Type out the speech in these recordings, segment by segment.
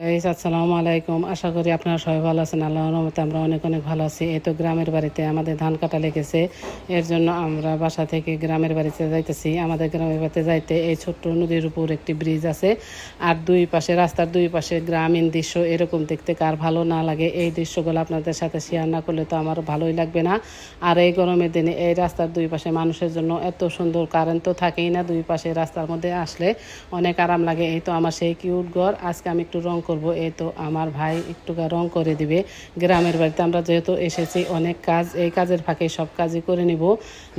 Guys আসসালামু আলাইকুম আশা করি আপনারা সবাই ভালো আছেন আল্লাহর রহমতে আমরা অনেক অনেক ভালো আছি। এই তো গ্রামের বাড়িতে আমাদের ধান কাটা লেগেছে। এর জন্য আমরা বাসা থেকে গ্রামের বাড়িতে যাইতেছি। আমাদের গ্রামের বাড়িতে যাইতে এই ছোট্ট নদীর উপর একটি ব্রিজ আছে। আর দুই পাশে, রাস্তার দুই পাশে গ্রামীণ দৃশ্য এরকম দেখতে কার ভালো না লাগে, এই দৃশ্যগুলো আপনাদের সাথে শেয়ার না করলে তো আমার ভালোই লাগবে না। আর এই গরমের দিনে এই রাস্তার দুই পাশে মানুষের জন্য এত সুন্দর কারেন্ট তো থাকেই না। দুই পাশে রাস্তার মধ্যে আসলে অনেক আরাম লাগে। এই তো আমার সেই কিউট ঘর। আজকে আমি একটু রং করব এই তো আমার ভাই একটু রং করে দিবে। গ্রামের বাড়িতে আমরা যেহেতু এসেছি, অনেক কাজ, এই কাজের ফাঁকে সব কাজই করে নিব।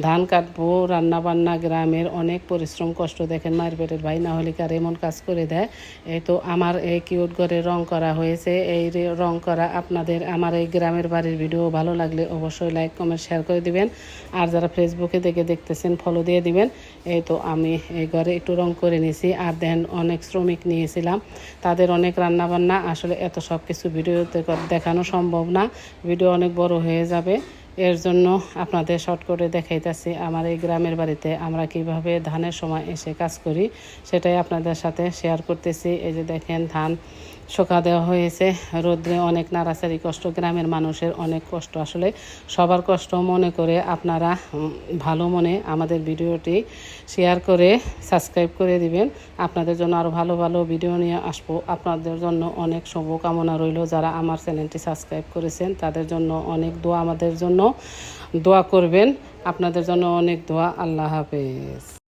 ধান কাটবো রান্না বান্না গ্রামের অনেক পরিশ্রম, কষ্ট দেখেন মায়ের পেটের ভাই, না হলে কার এমন কাজ করে দেয়? এই তো আমার এই কিউট ঘরে রং করা হয়েছে, এই রং করা আপনাদের আমার এই গ্রামের বাড়ির ভিডিও ভালো লাগলে অবশ্যই লাইক, কমেন্ট, শেয়ার করে দিবেন। আর যারা ফেসবুকে দেখে দেখতেছেন ফলো দিয়ে দিবেন। এই তো আমি এই ঘরে একটু রং করে নিয়েছি। আর দেন অনেক শ্রমিক নিয়েছিলাম। তাদের অনেক রান্না বান্না আসলে এত সব কিছু ভিডিওতে দেখানো সম্ভব না। ভিডিও অনেক বড় হয়ে যাবে। এর জন্য আপনাদের শর্ট করে দেখাইতেছি আমার এই গ্রামের বাড়িতে আমরা কীভাবে ধানের সময় এসে কাজ করি, সেটাই আপনাদের সাথে শেয়ার করতেছি। এই যে দেখেন ধান শোকা দেওয়া হয়েছে। রোদ্রে অনেক নাড়াচাড়ি কষ্ট, গ্রামের মানুষের অনেক কষ্ট। আসলে সবার কষ্ট মনে করে আপনারা ভালো মনে আমাদের ভিডিওটি শেয়ার করে সাবস্ক্রাইব করে দিবেন। আপনাদের জন্য আরও ভালো ভালো ভিডিও নিয়ে আসব। আপনাদের জন্য অনেক শুভকামনা রইল। যারা আমার চ্যানেলটি সাবস্ক্রাইব করেছেন, তাদের জন্য অনেক দোয়া আমাদের জন্য দোয়া করবেন। আপনাদের জন্য অনেক দোয়া। আল্লাহ হাফেজ।